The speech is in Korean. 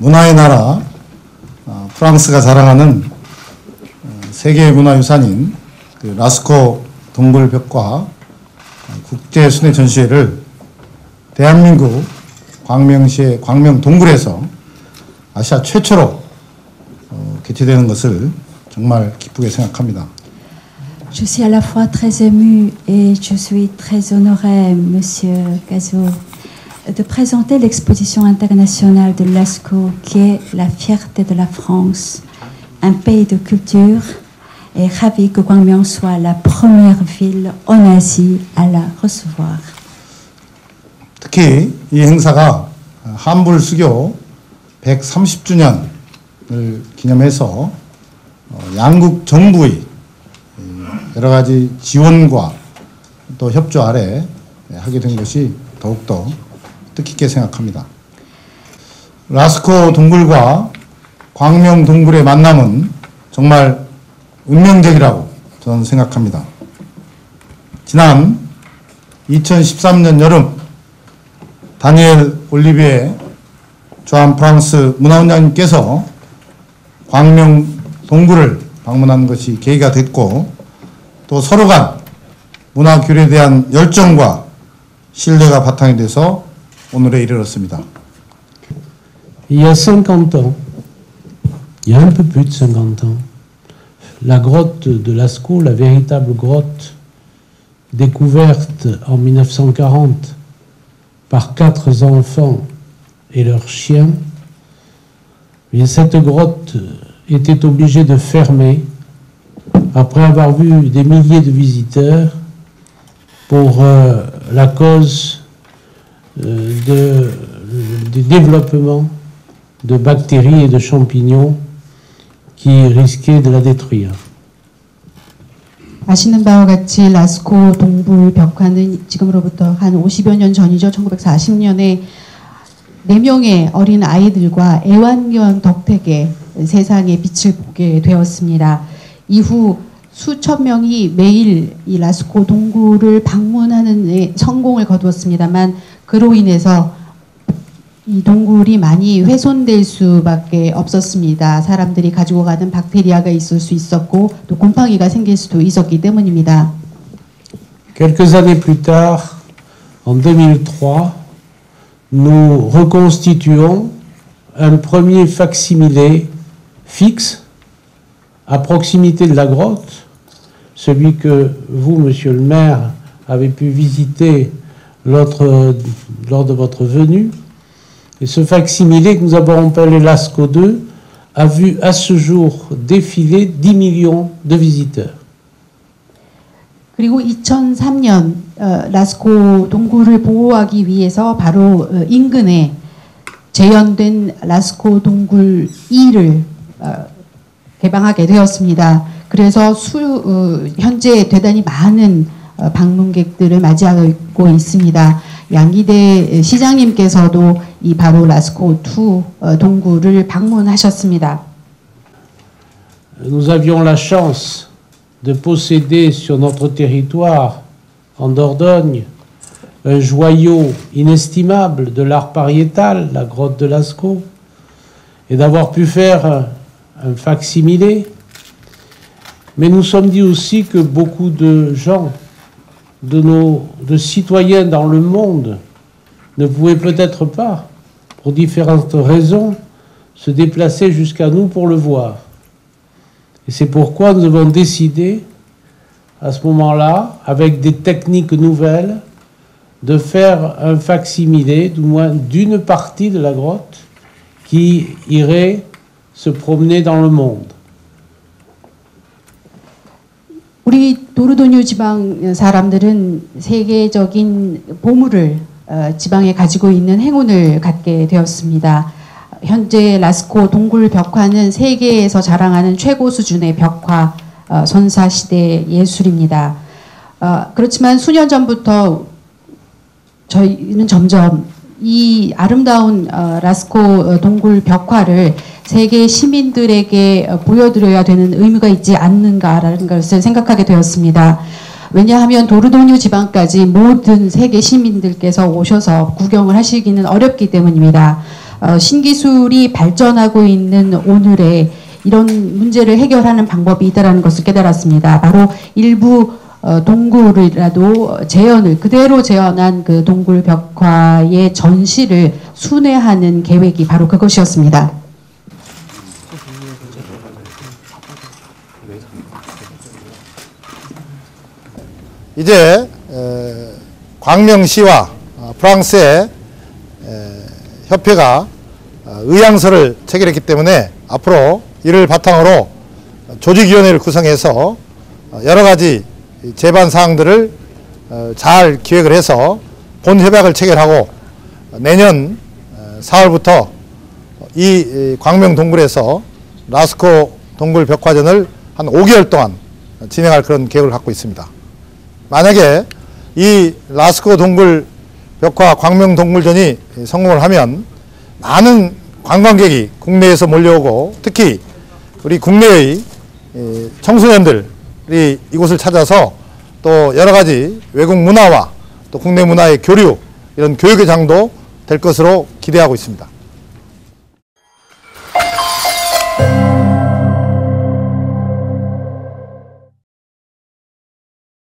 문화의 나라 어, 프랑스가 자랑하는 어, 세계 문화유산인 그 라스코 동굴벽화 국제 순회 전시회를 대한민국 광명시의 광명 동굴에서 아시아 최초로 어, 개최되는 것을 정말 기쁘게 생각합니다. Je suis à la fois très ému et je suis très honoré, Monsieur Cazot, de présenter l'exposition internationale de l'ASCO qui est la fierté de la France, un pays de culture, et ravi que Gwangmyeong soit la première ville en Asie à la recevoir. 특히 이 행사가 한불 수교 130주년을 기념해서 양국 정부의 여러 가지 지원과 또 협조 아래 하게 된 것이 더욱더 뜻깊게 생각합니다. 라스코 동굴과 광명 동굴의 만남은 정말 운명적이라고 저는 생각합니다. 지난 2013년 여름 다니엘 올리비에 조한 프랑스 문화원장님께서 광명 동굴을 방문한 것이 계기가 됐고 또 서로 간 문화 교류에 대한 열정과 신뢰가 바탕이 돼서 오늘에 이르렀습니다. Il y a 50 ans, il y a un peu plus de 50 ans, la grotte de Lascaux, la véritable grotte découverte en 1940 par quatre enfants et leurs chiens, bien cette grotte était obligée de fermer après avoir vu des milliers de visiteurs pour euh, la cause euh, de, du développement de bactéries et de champignons qui risquaient de la détruire. 아시는 바와 같이 라스코 동굴 벽화는 지금으로부터 한 50여 년 전이죠. 1940년에 4명의 어린 아이들과 애완견 덕택에 세상에 빛을 보게 되었습니다. 이후 수천 명이 매일 이 라스코 동굴을 방문하는 성공을 거두었습니다만 그로 인해서 이 동굴이 많이 훼손될 수밖에 없었습니다. 사람들이 가지고 가는 박테리아가 있을 수 있었고 또 곰팡이가 생길 수도 있었기 때문입니다. Quelques années plus tard, en 2003, nous reconstituons un premier facsimilé fixe à proximité de la grotte, celui que vous, monsieur le maire, avez pu visiter lors de votre venue. Et ce facsimilé que nous avons appelé LASCO 2 a vu à ce jour défiler 10 millions de visiteurs. 그리고 2003년 어, 라스코 동굴을 보호하기 위해서 바로 어, 인근에 재현된 라스코 동굴 2를 어, 개방하게 되었습니다. 그래서 수, 어, 현재 대단히 많은 어, 방문객들을 맞이하고 있습니다. 양기대 시장님께서도 이 바로 라스코 2 동굴을 방문하셨습니다. Nous avions la chance de posséder sur notre territoire, en Dordogne, un joyau inestimable de l'art pariétal, la grotte de Lascaux, et d'avoir pu faire un, facsimilé. Mais nous sommes dit aussi que beaucoup de gens, de nos de citoyens dans le monde, ne pouvaient peut-être pas, pour différentes raisons, se déplacer jusqu'à nous pour le voir. Et c'est pourquoi nous avons décidé, à ce moment-là, avec des techniques nouvelles, de faire un facsimilé, du moins d'une partie de la grotte, qui irait se promener dans le monde. 우리 도르도뉴 지방 사람들은 세계적인 보물을 어, 지방에 가지고 있는 행운을 갖게 되었습니다. 현재 라스코 동굴 벽화는 세계에서 자랑하는 최고 수준의 벽화 어, 선사 시대 예술입니다. 어, 그렇지만 수년 전부터 저희는 점점 이 아름다운 어, 라스코 동굴 벽화를 세계 시민들에게 보여드려야 되는 의무가 있지 않는가라는 것을 생각하게 되었습니다. 왜냐하면 도르도뉴 지방까지 모든 세계 시민들께서 오셔서 구경을 하시기는 어렵기 때문입니다. 어, 신기술이 발전하고 있는 오늘에 이런 문제를 해결하는 방법이 있다라는 것을 깨달았습니다. 바로 일부 어, 동굴이라도 재현을 그대로 재현한 그 동굴 벽화의 전시를 순회하는 계획이 바로 그것이었습니다. 이제 에, 광명시와 어, 프랑스의 에, 협회가 어, 의향서를 체결했기 때문에 앞으로 이를 바탕으로 조직위원회를 구성해서 어, 여러 가지 제반 사항들을 어, 잘 기획을 해서 본 협약을 체결하고 내년 어, 4월부터 이이 광명 동굴에서 라스코 동굴 벽화전을 한 5개월 동안 진행할 그런 계획을 갖고 있습니다. 만약에 이 라스코 동굴 벽화 광명 동굴전이 성공을 하면 많은 관광객이 국내에서 몰려오고 특히 우리 국내의 예, 청소년들이 이곳을 찾아서 또 여러 가지 외국 문화와 또 국내 문화의 교류 이런 교육의 장도 될 것으로 기대하고 있습니다.